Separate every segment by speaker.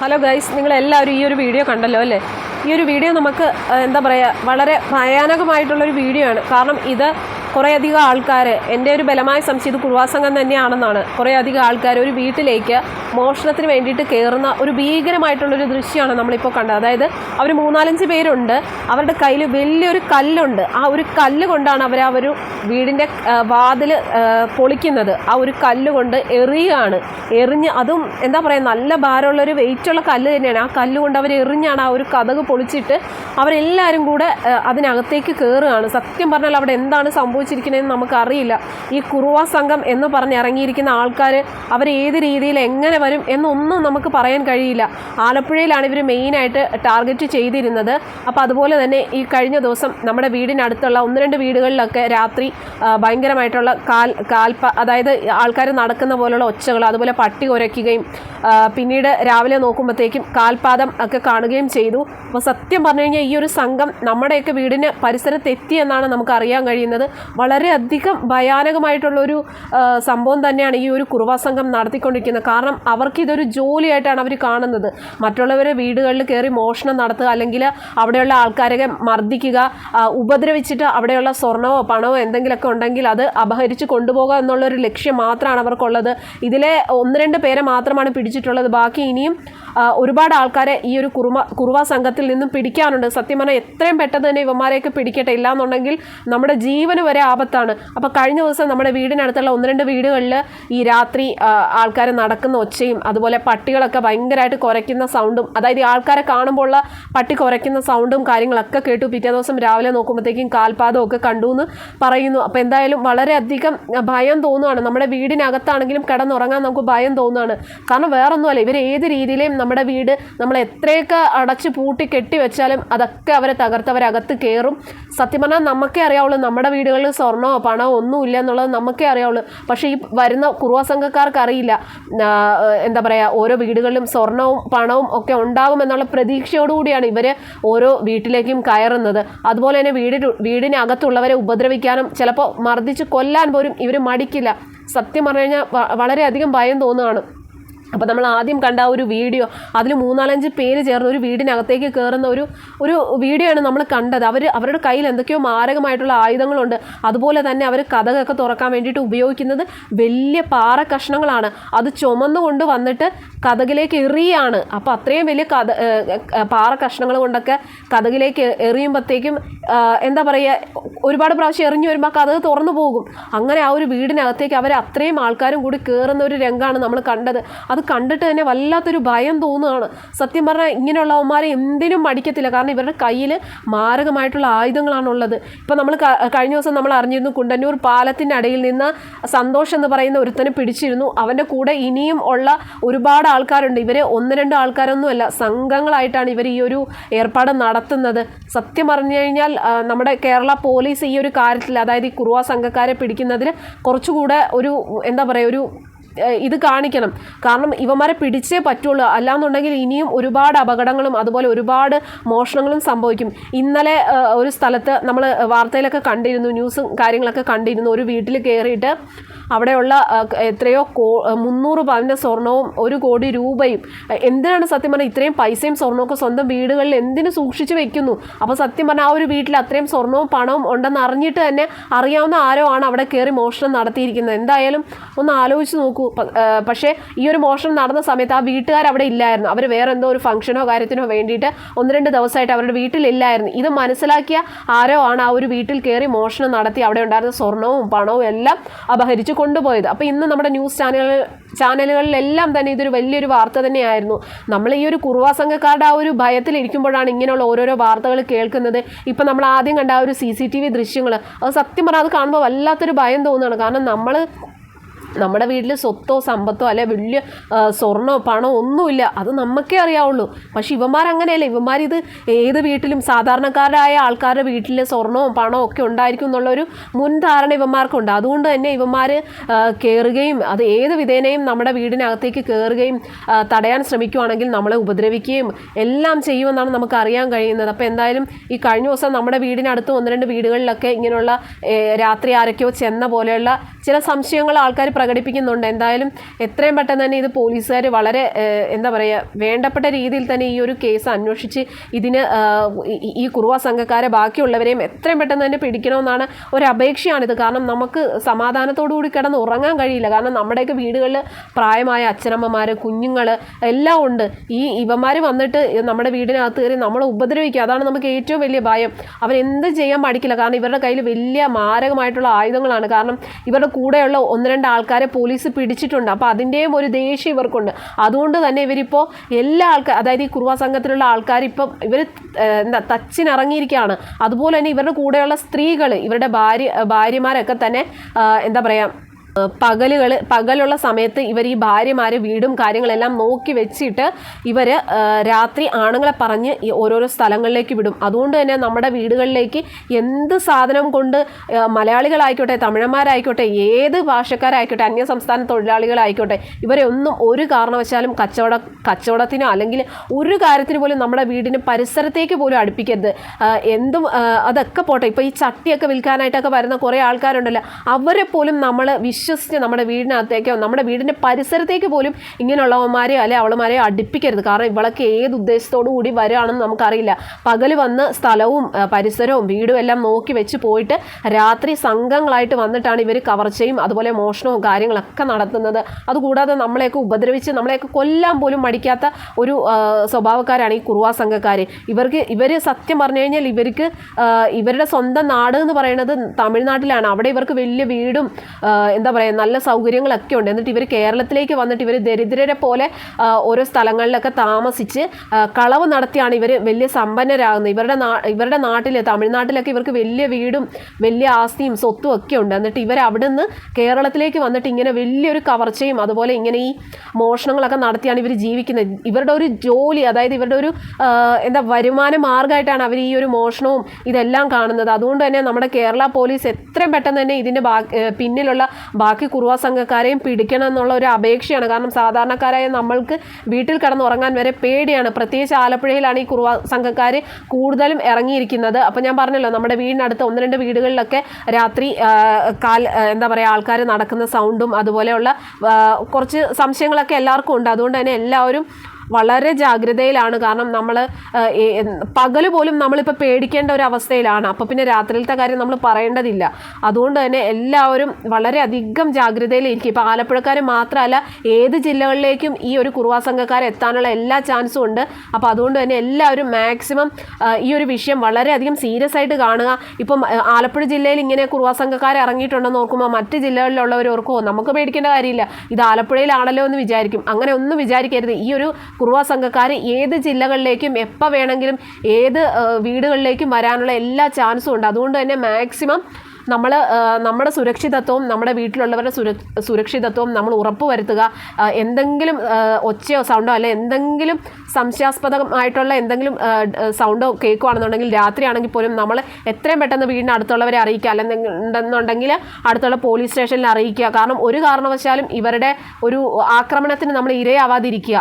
Speaker 1: Hello guys നിങ്ങൾ എല്ലാവരും ഈ ഒരു വീഡിയോ കണ്ടല്ലോ അല്ലേ? ഈ ഒരു വീഡിയോ നമുക്ക് എന്താ പറയുക വളരെ ഭയാനകമായിട്ടുള്ളൊരു വീഡിയോ ആണ്. കാരണം ഇത് കുറേയധികം ആൾക്കാർ എന്റെ ഒരു ബലമായ സംശയം ഇത് കുറുവാസംഘം തന്നെയാണെന്നാണ്. കുറേയധികം ആൾക്കാർ ഒരു വീട്ടിലേക്ക് മോഷണത്തിന് വേണ്ടിയിട്ട് കയറുന്ന ഒരു ഭീകരമായിട്ടുള്ളൊരു ദൃശ്യമാണ് നമ്മളിപ്പോൾ കണ്ടത്. അതായത് അവർ മൂന്നാലഞ്ച് പേരുണ്ട്. അവരുടെ കയ്യിൽ വലിയൊരു കല്ലുണ്ട്. ആ ഒരു കല്ല് കൊണ്ടാണ് അവർ ആ ഒരു വീടിന്റെ വാതിൽ പൊളിക്കുന്നത്. ആ ഒരു കല്ല് കൊണ്ട് എറിയുകയാണ് എറിഞ്ഞ് അതും എന്താ പറയുക നല്ല ഭാരമുള്ളൊരു വെയിറ്റുള്ള കല്ല് തന്നെയാണ്. ആ കല്ല് കൊണ്ട് അവർ എറിഞ്ഞാണ് ആ ഒരു കഥക് പൊളിച്ചിട്ട് അവരെല്ലാവരും കൂടെ അതിനകത്തേക്ക് കയറുകയാണ് സത്യം പറഞ്ഞാൽ അവിടെ എന്താണ് സംഭവിച്ചിരിക്കുന്നതെന്ന് നമുക്കറിയില്ല. ഈ കുറുവ സംഘം എന്ന് പറഞ്ഞ് ഇറങ്ങിയിരിക്കുന്ന ആൾക്കാർ അവർ ഏത് രീതിയിൽ എങ്ങനെ വരും എന്നൊന്നും നമുക്ക് പറയാൻ കഴിയില്ല. ആലപ്പുഴയിലാണ് ഇവർ മെയിനായിട്ട് ടാർഗറ്റ് ചെയ്തിരുന്നത്. അപ്പോൾ അതുപോലെ തന്നെ ഈ കഴിഞ്ഞ ദിവസം നമ്മുടെ വീടിനടുത്തുള്ള ഒന്ന് രണ്ട് വീടുകളിലൊക്കെ രാത്രി ഭയങ്കരമായിട്ടുള്ള കാൽ കാൽപ്പ അതായത് ആൾക്കാർ നടക്കുന്ന പോലുള്ള ഒച്ചകൾ അതുപോലെ പട്ടി ഉരയ്ക്കുകയും പിന്നീട് രാവിലെ നോക്കുമ്പോഴത്തേക്കും കാൽപാദം ഒക്കെ കാണുകയും ചെയ്തു. അപ്പോൾ സത്യം പറഞ്ഞു കഴിഞ്ഞാൽ ഈ ഒരു സംഘം നമ്മുടെയൊക്കെ വീടിന് പരിസരത്തെത്തി എന്നാണ് നമുക്ക് അറിയാൻ കഴിയുന്നത്. വളരെയധികം ഭയാനകമായിട്ടുള്ളൊരു സംഭവം തന്നെയാണ് ഈ ഒരു കുറുവാ സംഘം നടത്തിക്കൊണ്ടിരിക്കുന്നത്. കാരണം അവർക്ക് ഇതൊരു ജോലിയായിട്ടാണ് അവർ കാണുന്നത്. മറ്റുള്ളവരെ വീടുകളിൽ കയറി മോഷണം നടത്തുക അല്ലെങ്കിൽ അവിടെയുള്ള ആൾക്കാരെ മർദ്ദിക്കുക ഉപദ്രവിച്ചിട്ട് അവിടെയുള്ള സ്വർണമോ പണമോ എന്തെങ്കിലുമൊക്കെ ഉണ്ടെങ്കിൽ അത് അപഹരിച്ച് കൊണ്ടുപോകുക എന്നുള്ളൊരു ലക്ഷ്യം മാത്രമാണ് അവർക്കുള്ളത്. ഇതിലെ ഒന്ന് രണ്ട് പേരെ മാത്രമാണ് പിടിച്ചിട്ടുള്ളത്. ബാക്കി ഇനിയും ഒരുപാട് ആൾക്കാരെ ഈ ഒരു കുറുമ കുറുവ സംഘത്തിൽ നിന്നും പിടിക്കാനുണ്ട്. സത്യം പറഞ്ഞാൽ എത്രയും പെട്ടെന്ന് തന്നെ ഇവന്മാരെയൊക്കെ പിടിക്കട്ടെ. ഇല്ലാന്നുണ്ടെങ്കിൽ നമ്മുടെ ജീവന് വരെ ആപത്താണ്. അപ്പോൾ കഴിഞ്ഞ ദിവസം നമ്മുടെ വീടിനടുത്തുള്ള ഒന്ന് രണ്ട് വീടുകളിൽ ഈ രാത്രി ആൾക്കാർ നടക്കുന്ന ഒച്ചയും അതുപോലെ പട്ടികളൊക്കെ ഭയങ്കരമായിട്ട് കുരയ്ക്കുന്ന സൗണ്ടും അതായത് ആൾക്കാരെ കാണുമ്പോൾ ഉള്ള പട്ടി കുരയ്ക്കുന്ന സൗണ്ടും കാര്യങ്ങളൊക്കെ കേട്ടു. പിറ്റേ ദിവസം രാവിലെ നോക്കുമ്പോഴത്തേക്കും കാൽപാദമൊക്കെ കണ്ടു എന്ന് പറയുന്നു. അപ്പോൾ എന്തായാലും വളരെയധികം ഭയം തോന്നുകയാണ് നമ്മുടെ വീടിനകത്താണെങ്കിലും കിടന്നുറങ്ങാൻ നമുക്ക് ഭയം തോന്നുകയാണ് കാരണം വേറൊന്നുമല്ല ഇവർ ഏത് രീതിയിലും നമ്മുടെ വീട് നമ്മൾ എത്രയൊക്കെ അടച്ച് പൂട്ടി കെട്ടി വെച്ചാലും അതൊക്കെ അവരെ തകർത്തവരകത്ത് കയറും സത്യം പറഞ്ഞാൽ നമുക്കേ അറിയാവുള്ളൂ നമ്മുടെ വീടുകളിൽ സ്വർണമോ പണമോ ഒന്നുമില്ല എന്നുള്ളത് നമുക്കേ അറിയാവുള്ളൂ. പക്ഷേ ഈ വരുന്ന കുറുവ സംഘക്കാർക്ക് അറിയില്ല. എന്താ പറയുക ഓരോ വീടുകളിലും സ്വർണവും പണവും ഒക്കെ ഉണ്ടാകും ഉണ്ടാകുമെന്നുള്ള പ്രതീക്ഷയോടുകൂടിയാണ് ഇവർ ഓരോ വീട്ടിലേക്കും കയറുന്നത്. അതുപോലെ തന്നെ വീടി വീടിനകത്തുള്ളവരെ ഉപദ്രവിക്കാനും ചിലപ്പോൾ മർദ്ദിച്ച് കൊല്ലാൻ പോലും ഇവർ മടിക്കില്ല. സത്യം പറഞ്ഞു കഴിഞ്ഞാൽ വളരെയധികം ഭയം തോന്നുകയാണ്. അപ്പോൾ നമ്മൾ ആദ്യം കണ്ട ആ ഒരു വീഡിയോ അതിൽ മൂന്നാലഞ്ച് പേര് ചേർന്ന് ഒരു വീടിനകത്തേക്ക് കയറുന്ന ഒരു ഒരു വീഡിയോ ആണ് നമ്മൾ കണ്ടത്. അവർ അവരുടെ കയ്യിൽ എന്തൊക്കെയോ മാരകമായിട്ടുള്ള ആയുധങ്ങളുണ്ട്. അതുപോലെ തന്നെ അവർ കഥകൊക്കെ തുറക്കാൻ വേണ്ടിയിട്ട് ഉപയോഗിക്കുന്നത് വലിയ പാറ കഷ്ണങ്ങളാണ്. അത് ചുമന്നുകൊണ്ട് വന്നിട്ട് കഥകിലേക്ക് എറിയാണ്. അപ്പോൾ അത്രയും വലിയ കഥ പാറ കഷ്ണങ്ങൾ കൊണ്ടൊക്കെ കഥകിലേക്ക് എറിയുമ്പോഴത്തേക്കും എന്താ പറയുക ഒരുപാട് പ്രാവശ്യം എറിഞ്ഞു വരുമ്പോൾ കഥ തുറന്നു പോകും. അങ്ങനെ ആ ഒരു വീടിനകത്തേക്ക് അവർ അത്രയും ആൾക്കാരും കൂടി കയറുന്ന ഒരു രംഗമാണ് നമ്മൾ കണ്ടത്. അത് കണ്ടിട്ട് തന്നെ വല്ലാത്തൊരു ഭയം തോന്നുകയാണ്. സത്യം പറഞ്ഞാൽ ഇങ്ങനെയുള്ളവന്മാരെ എന്തിനും മടിക്കത്തില്ല. കാരണം ഇവരുടെ കയ്യിൽ മാരകമായിട്ടുള്ള ആയുധങ്ങളാണുള്ളത്. ഇപ്പം നമ്മൾ കഴിഞ്ഞ ദിവസം നമ്മൾ അറിഞ്ഞിരുന്നു കുണ്ടന്നൂർ പാലത്തിന്റെ അടിയിൽ നിന്ന് സന്തോഷ് എന്ന് പറയുന്ന ഒരുത്തനെ പിടിച്ചിരുന്നു. അവന്റെ കൂടെ ഇനിയും ഉള്ള ഒരുപാട് ആൾക്കാരുണ്ട്. ഇവരെ ഒന്ന് രണ്ട് ആൾക്കാരൊന്നുമല്ല. സംഘങ്ങളായിട്ടാണ് ഇവർ ഈ ഒരു ഏർപ്പാട് നടത്തുന്നത്. സത്യം പറഞ്ഞു കഴിഞ്ഞാൽ നമ്മുടെ കേരള പോലീസ് ഈ ഒരു കാര്യത്തിൽ അതായത് ഈ കുറുവ സംഘക്കാരെ പിടിക്കുന്നതിൽ കുറച്ചുകൂടെ ഒരു എന്താ പറയുക ഒരു ഇത് കാണിക്കണം. കാരണം ഇവന്മാരെ പിടിച്ചേ പറ്റുള്ളൂ. അല്ലാന്നുണ്ടെങ്കിൽ ഇനിയും ഒരുപാട് അപകടങ്ങളും അതുപോലെ ഒരുപാട് മോഷണങ്ങളും സംഭവിക്കും. ഇന്നലെ ഒരു സ്ഥലത്ത് നമ്മൾ വാർത്തയിലൊക്കെ കണ്ടിരുന്നു ന്യൂസും കാര്യങ്ങളൊക്കെ കണ്ടിരുന്നു. ഒരു വീട്ടിൽ കയറിയിട്ട് അവിടെയുള്ള എത്രയോ കോ മുന്നൂറ് പവന്റെ സ്വർണവും ഒരു കോടി രൂപയും. എന്തിനാണ് സത്യം പറഞ്ഞാൽ ഇത്രയും പൈസയും സ്വർണവും ഒക്കെ സ്വന്തം വീടുകളിൽ എന്തിനു സൂക്ഷിച്ചു വെക്കുന്നു? അപ്പോൾ സത്യം പറഞ്ഞാൽ ആ ഒരു വീട്ടിൽ അത്രയും സ്വർണവും പണവും ഉണ്ടെന്ന് അറിഞ്ഞിട്ട് തന്നെ അറിയാവുന്ന ആരോ ആണ് അവിടെ കയറി മോഷണം നടത്തിയിരിക്കുന്നത്. എന്തായാലും ഒന്ന് ആലോചിച്ച് നോക്കൂ. പക്ഷേ ഈ ഒരു മോഷണം നടന്ന സമയത്ത് ആ വീട്ടുകാർ അവിടെ ഇല്ലായിരുന്നു. അവർ വേറെ എന്തോ ഒരു ഫംഗ്ഷനോ കാര്യത്തിനോ വേണ്ടിയിട്ട് ഒന്ന് രണ്ട് ദിവസമായിട്ട് അവരുടെ വീട്ടിലില്ലായിരുന്നു ഇത് മനസ്സിലാക്കിയ ആരോ ആണ് ആ ഒരു വീട്ടിൽ കയറി മോഷണം നടത്തി അവിടെ ഉണ്ടായിരുന്ന സ്വർണവും പണവും എല്ലാം അപഹരിച്ച് കൊണ്ടുപോയത്. അപ്പോൾ ഇന്ന് നമ്മുടെ ന്യൂസ് ചാനലുകൾ ചാനലുകളിലെല്ലാം തന്നെ ഇതൊരു വലിയൊരു വാർത്ത തന്നെയായിരുന്നു. നമ്മൾ ഈ ഒരു കുറുവാ സംഘക്കാരുടെ ആ ഒരു ഭയത്തിലിരിക്കുമ്പോഴാണ് ഇങ്ങനെയുള്ള ഓരോരോ വാർത്തകൾ കേൾക്കുന്നത്. ഇപ്പം നമ്മൾ ആദ്യം കണ്ട ആ ഒരു സി സി ടി വി ദൃശ്യങ്ങൾ അത് സത്യം പറഞ്ഞാൽ അത് കാണുമ്പോൾ വല്ലാത്തൊരു ഭയം തോന്നുകയാണ്. കാരണം നമ്മൾ നമ്മുടെ വീട്ടിൽ സ്വത്തോ സമ്പത്തോ അല്ലെ വലിയ സ്വർണോ പണോ ഒന്നുമില്ല. അത് നമുക്കേ അറിയാവുള്ളൂ. പക്ഷെ ഇവന്മാർ അങ്ങനെയല്ല. ഇവന്മാർ ഇത് ഏത് വീട്ടിലും സാധാരണക്കാരായ ആൾക്കാരുടെ വീട്ടിൽ സ്വർണവും പണവും ഒക്കെ ഉണ്ടായിരിക്കും എന്നുള്ളൊരു മുൻധാരണ ഇവന്മാർക്കുണ്ട്. അതുകൊണ്ട് തന്നെ ഇവന്മാർ കയറുകയും അത് ഏത് വിധേനയും നമ്മുടെ വീടിനകത്തേക്ക് കയറുകയും തടയാൻ ശ്രമിക്കുവാണെങ്കിൽ നമ്മളെ ഉപദ്രവിക്കുകയും എല്ലാം ചെയ്യുമെന്നാണ് നമുക്ക് അറിയാൻ കഴിയുന്നത്. അപ്പോൾ എന്തായാലും ഈ കഴിഞ്ഞ ദിവസം നമ്മുടെ വീടിനടുത്ത് ഒന്ന് രണ്ട് വീടുകളിലൊക്കെ ഇങ്ങനെയുള്ള രാത്രി ആരൊക്കെയോ ചെന്ന പോലെയുള്ള ചില സംശയങ്ങൾ ആൾക്കാർ പ്രകടിപ്പിക്കുന്നുണ്ട്. എന്തായാലും എത്രയും പെട്ടെന്ന് തന്നെ ഇത് പോലീസുകാർ വളരെ എന്താ പറയുക വേണ്ടപ്പെട്ട രീതിയിൽ തന്നെ ഈ ഒരു കേസ് അന്വേഷിച്ച് ഇതിന് ഈ- കുറുവ സംഘക്കാരെ ബാക്കിയുള്ളവരെയും എത്രയും പെട്ടെന്ന് തന്നെ പിടിക്കണമെന്നാണ് ഒരു അപേക്ഷയാണിത്. കാരണം നമുക്ക് സമാധാനത്തോടു കൂടി കിടന്ന് ഉറങ്ങാൻ കഴിയില്ല. കാരണം നമ്മുടെയൊക്കെ വീടുകളിൽ പ്രായമായ അച്ഛനമ്മമാർ കുഞ്ഞുങ്ങൾ എല്ലാം ഉണ്ട്. ഈ ഇവന്മാർ വന്നിട്ട് നമ്മുടെ വീടിനകത്ത് കയറി നമ്മളെ ഉപദ്രവിക്കുക അതാണ് നമുക്ക് ഏറ്റവും വലിയ ഭയം. അവരെന്ത് ചെയ്യാൻ പഠിക്കില്ല. കാരണം ഇവരുടെ കയ്യിൽ വലിയ മാരകമായിട്ടുള്ള ആയുധങ്ങളാണ്. കാരണം ഇവരുടെ കൂടെയുള്ള ഒന്ന് രണ്ട് ആൾക്കാരെ പോലീസ് പിടിച്ചിട്ടുണ്ട്. അപ്പോൾ അതിന്റെയും ഒരു ദേഷ്യം ഇവർക്കുണ്ട്. അതുകൊണ്ട് തന്നെ ഇവരിപ്പോൾ എല്ലാ ആൾക്കാർ അതായത് ഈ കുറുവ സംഘത്തിലുള്ള ആൾക്കാർ ഇപ്പം ഇവർ എന്താ തച്ചിനിറങ്ങിയിരിക്കുകയാണ്. അതുപോലെ തന്നെ ഇവരുടെ കൂടെയുള്ള സ്ത്രീകൾ ഇവരുടെ ഭാര്യ ഭാര്യമാരൊക്കെ തന്നെ എന്താ പറയുക പകലുകൾ പകലുള്ള സമയത്ത് ഇവർ ഈ ഭാര്യമാരെ വീടും കാര്യങ്ങളെല്ലാം നോക്കി വെച്ചിട്ട് ഇവർ രാത്രി ആണുങ്ങളെ പറഞ്ഞ് ഓരോരോ സ്ഥലങ്ങളിലേക്ക് വിടും. അതുകൊണ്ട് തന്നെ നമ്മുടെ വീടുകളിലേക്ക് എന്ത് സാധനം കൊണ്ട് മലയാളികളായിക്കോട്ടെ തമിഴന്മാരായിക്കോട്ടെ ഏത് ഭാഷക്കാരായിക്കോട്ടെ അന്യ സംസ്ഥാന തൊഴിലാളികളായിക്കോട്ടെ ഇവരെ ഒന്നും ഒരു കാരണവശാലും കച്ചവട കച്ചവടത്തിനോ അല്ലെങ്കിൽ ഒരു കാര്യത്തിന് പോലും നമ്മുടെ വീടിന് പരിസരത്തേക്ക് പോലും അടുപ്പിക്കരുത്. എന്തും അതൊക്കെ പോട്ടെ. ഇപ്പോൾ ഈ ചട്ടിയൊക്കെ വിൽക്കാനായിട്ടൊക്കെ വരുന്ന കുറേ ആൾക്കാരുണ്ടല്ലോ. അവരെ പോലും നമ്മൾ വിശ്വസിച്ച് നമ്മുടെ വീടിനകത്തേക്കോ നമ്മുടെ വീടിന്റെ പരിസരത്തേക്ക് പോലും ഇങ്ങനെയുള്ളവന്മാരെയോ അല്ലെ അവളുമാരെയോ അടുപ്പിക്കരുത്. കാരണം ഇവളൊക്കെ ഏത് ഉദ്ദേശത്തോടു കൂടി വരികയാണെന്ന് നമുക്കറിയില്ല. പകൽ വന്ന് സ്ഥലവും പരിസരവും വീടും എല്ലാം നോക്കി വെച്ച് പോയിട്ട് രാത്രി സംഘങ്ങളായിട്ട് വന്നിട്ടാണ് ഇവർ കവർച്ചയും അതുപോലെ മോഷണവും കാര്യങ്ങളൊക്കെ നടത്തുന്നത്. അതുകൂടാതെ നമ്മളെയൊക്കെ ഉപദ്രവിച്ച് നമ്മളെയൊക്കെ കൊല്ലാൻ പോലും മടിക്കാത്ത ഒരു സ്വഭാവക്കാരാണ് ഈ കുറുവാ സംഘക്കാർ ഇവർക്ക് ഇവർ സത്യം പറഞ്ഞു കഴിഞ്ഞാൽ ഇവർക്ക് ഇവരുടെ സ്വന്തം നാട് എന്ന് പറയുന്നത് തമിഴ്നാട്ടിലാണ്. അവിടെ ഇവർക്ക് വലിയ വീടും എന്താ പറയുക നല്ല സൗകര്യങ്ങളൊക്കെ ഉണ്ട്. എന്നിട്ട് ഇവർ കേരളത്തിലേക്ക് വന്നിട്ട് ഇവർ ദരിദ്രരെ പോലെ ഓരോ സ്ഥലങ്ങളിലൊക്കെ താമസിച്ച് കളവ് നടത്തിയാണ് ഇവർ വലിയ സമ്പന്നരാകുന്നത്. ഇവരുടെ നാ ഇവരുടെ നാട്ടിൽ തമിഴ്നാട്ടിലൊക്കെ ഇവർക്ക് വലിയ വീടും വലിയ ആസ്തിയും സ്വത്തും ഒക്കെ ഉണ്ട്. എന്നിട്ട് ഇവർ അവിടെ നിന്ന് കേരളത്തിലേക്ക് വന്നിട്ട് ഇങ്ങനെ വലിയൊരു കവർച്ചയും അതുപോലെ ഇങ്ങനെ ഈ മോഷണങ്ങളൊക്കെ നടത്തിയാണ് ഇവർ ജീവിക്കുന്നത്. ഇവരുടെ ഒരു ജോലി അതായത് ഇവരുടെ ഒരു എന്താ വരുമാന മാർഗമായിട്ടാണ് അവർ ഈ ഒരു മോഷണവും ഇതെല്ലാം കാണുന്നത്. അതുകൊണ്ട് തന്നെ നമ്മുടെ കേരള പോലീസ് എത്രയും പെട്ടെന്ന് തന്നെ ഇതിന്റെ ബാ പിന്നിലുള്ള ബാക്കി കുറുവ സംഘക്കാരെയും പിടിക്കണം എന്നുള്ള ഒരു അപേക്ഷയാണ്. കാരണം സാധാരണക്കാരായ നമ്മൾക്ക് വീട്ടിൽ കിടന്നുറങ്ങാൻ വരെ പേടിയാണ്. പ്രത്യേകിച്ച് ആലപ്പുഴയിലാണ് ഈ കുറുവ സംഘക്കാർ കൂടുതലും ഇറങ്ങിയിരിക്കുന്നത്. അപ്പം ഞാൻ പറഞ്ഞല്ലോ നമ്മുടെ വീടിനടുത്ത് ഒന്ന് രണ്ട് വീടുകളിലൊക്കെ രാത്രി കാൽ എന്താ പറയുക ആൾക്കാർ നടക്കുന്ന സൗണ്ടും അതുപോലെയുള്ള കുറച്ച് സംശയങ്ങളൊക്കെ എല്ലാവർക്കും ഉണ്ട്. അതുകൊണ്ട് തന്നെ എല്ലാവരും വളരെ ജാഗ്രതയിലാണ്. കാരണം നമ്മൾ പകൽ പോലും നമ്മളിപ്പോൾ പേടിക്കേണ്ട ഒരു അവസ്ഥയിലാണ്. അപ്പോൾ പിന്നെ രാത്രിയിലത്തെ കാര്യം നമ്മൾ പറയേണ്ടതില്ല. അതുകൊണ്ട് തന്നെ എല്ലാവരും വളരെയധികം ജാഗ്രതയിലിരിക്കും. ഇപ്പോൾ ആലപ്പുഴക്കാർ മാത്രമല്ല ഏത് ജില്ലകളിലേക്കും ഈ ഒരു കുറുവാ സംഘക്കാർ എത്താനുള്ള എല്ലാ ചാൻസും ഉണ്ട്. അപ്പോൾ അതുകൊണ്ട് തന്നെ എല്ലാവരും മാക്സിമം ഈ ഒരു വിഷയം വളരെയധികം സീരിയസ് ആയിട്ട് കാണുക. ഇപ്പം ആലപ്പുഴ ജില്ലയിൽ ഇങ്ങനെ കുറുവാ സംഘക്കാർ ഇറങ്ങിയിട്ടുണ്ടെന്ന് നോക്കുമ്പോൾ മറ്റ് ജില്ലകളിലുള്ളവർ ഓർക്കുമോ നമുക്ക് പേടിക്കേണ്ട കാര്യമില്ല. ഇത് ആലപ്പുഴയിലാണല്ലോ എന്ന് വിചാരിക്കും. അങ്ങനെ ഒന്നും വിചാരിക്കരുത്. ഈ ഒരു കുറുവ സംഘക്കാർ ഏത് ജില്ലകളിലേക്കും എപ്പോൾ വേണമെങ്കിലും ഏത് വീടുകളിലേക്കും വരാനുള്ള എല്ലാ ചാൻസും ഉണ്ട്. അതുകൊണ്ട് തന്നെ മാക്സിമം നമ്മൾ നമ്മുടെ സുരക്ഷിതത്വവും നമ്മുടെ വീട്ടിലുള്ളവരുടെ സുര സുരക്ഷിതത്വവും നമ്മൾ ഉറപ്പുവരുത്തുക എന്തെങ്കിലും ഒച്ചയോ സൗണ്ടോ അല്ലെ എന്തെങ്കിലും സംശയാസ്പദമായിട്ടുള്ള എന്തെങ്കിലും സൗണ്ടോ കേൾക്കുകയാണെന്നുണ്ടെങ്കിൽ രാത്രിയാണെങ്കിൽ പോലും നമ്മൾ എത്രയും പെട്ടെന്ന് വീടിന് അടുത്തുള്ളവരെ അറിയിക്കുക. അല്ലെങ്കിൽ ഉണ്ടെന്നുണ്ടെങ്കിൽ അടുത്തുള്ള പോലീസ് സ്റ്റേഷനിൽ അറിയിക്കുക. കാരണം ഒരു കാരണവശാലും ഇവരുടെ ഒരു ആക്രമണത്തിന് നമ്മൾ ഇരയാവാതിരിക്കുക.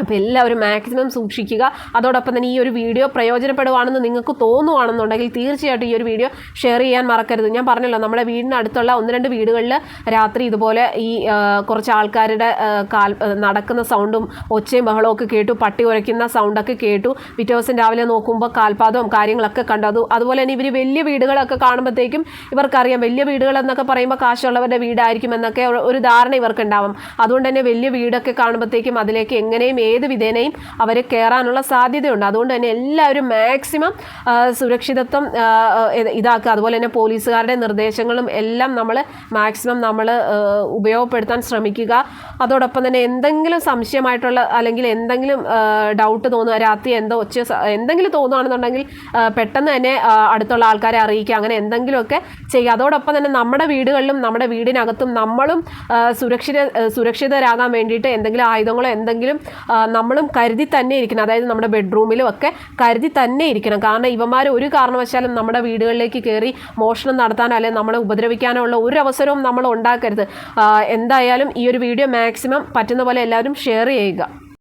Speaker 1: അപ്പോൾ എല്ലാവരും മാക്സിമം സൂക്ഷിക്കുക. അതോടൊപ്പം തന്നെ ഈ ഒരു വീഡിയോ പ്രയോജനപ്പെടുവാണെന്ന് നിങ്ങൾക്ക് തോന്നുവാണെന്നുണ്ടെങ്കിൽ തീർച്ചയായിട്ടും ഈ ഒരു വീഡിയോ ഷെയർ ചെയ്യാൻ മറക്കരുത്. ഞാൻ പറഞ്ഞല്ലോ നമ്മുടെ വീടിനടുത്തുള്ള ഒന്ന് രണ്ട് വീടുകളിൽ രാത്രി ഇതുപോലെ ഈ കുറച്ച് ആൾക്കാരുടെ കാൽ നടക്കുന്ന സൗണ്ടും ഒച്ചയും ബഹളവും ഒക്കെ കേട്ടു പട്ടി ഉരയ്ക്കുന്ന സൗണ്ടൊക്കെ കേട്ടു. പിറ്റേ ദിവസം രാവിലെ നോക്കുമ്പോൾ കാൽപാദവും കാര്യങ്ങളൊക്കെ കണ്ടു. അത് അതുപോലെ തന്നെ ഇവർ വലിയ വീടുകളൊക്കെ കാണുമ്പോഴത്തേക്കും ഇവർക്കറിയാം വലിയ വീടുകൾ എന്നൊക്കെ പറയുമ്പോൾ കാശുള്ളവരുടെ വീടായിരിക്കും എന്നൊക്കെ ഒരു- ധാരണ ഇവർക്കുണ്ടാവും. അതുകൊണ്ട് തന്നെ വലിയ വീടൊക്കെ കാണുമ്പോഴത്തേക്കും അതിലേക്ക് എങ്ങനെയും ഏത് വിധേനയും അവർ കയറാനുള്ള സാധ്യതയുണ്ട്. അതുകൊണ്ട് തന്നെ എല്ലാവരും മാക്സിമം സുരക്ഷിതത്വം ഇതാക്കുക. അതുപോലെ തന്നെ പോലീസുകാരുടെ നിർദ്ദേശങ്ങളും എല്ലാം നമ്മൾ മാക്സിമം നമ്മൾ ഉപയോഗപ്പെടുത്താൻ ശ്രമിക്കുക. അതോടൊപ്പം തന്നെ എന്തെങ്കിലും സംശയമായിട്ടുള്ള അല്ലെങ്കിൽ എന്തെങ്കിലും ഡൗട്ട് തോന്നുക രാത്രി എന്തോ ഒച്ച എന്തെങ്കിലും തോന്നുകയാണെന്നുണ്ടെങ്കിൽ പെട്ടെന്ന് തന്നെ അടുത്തുള്ള ആൾക്കാരെ അറിയിക്കുക. അങ്ങനെ എന്തെങ്കിലുമൊക്കെ ചെയ്യുക. അതോടൊപ്പം തന്നെ നമ്മുടെ വീടുകളിലും നമ്മുടെ വീടിനകത്തും നമ്മളും സുരക്ഷിത സുരക്ഷിതരാകാൻ വേണ്ടിയിട്ട് എന്തെങ്കിലും ആയുധങ്ങളോ എന്തെങ്കിലും നമ്മളും കരുതി തന്നെ ഇരിക്കണം. അതായത് നമ്മുടെ ബെഡ്റൂമിലും ഒക്കെ കരുതി തന്നെ ഇരിക്കണം. കാരണം ഇവന്മാർ ഒരു കാരണവശാലും നമ്മുടെ വീടുകളിലേക്ക് കയറി മോഷണം നടത്താനോ അല്ലെങ്കിൽ നമ്മളെ ഉപദ്രവിക്കാനോ ഉള്ള ഒരു അവസരവും നമ്മൾ ഉണ്ടാക്കരുത്. എന്തായാലും ഈ ഒരു വീഡിയോ മാക്സിമം പറ്റുന്ന പോലെ എല്ലാവരും ഷെയർ ചെയ്യുക.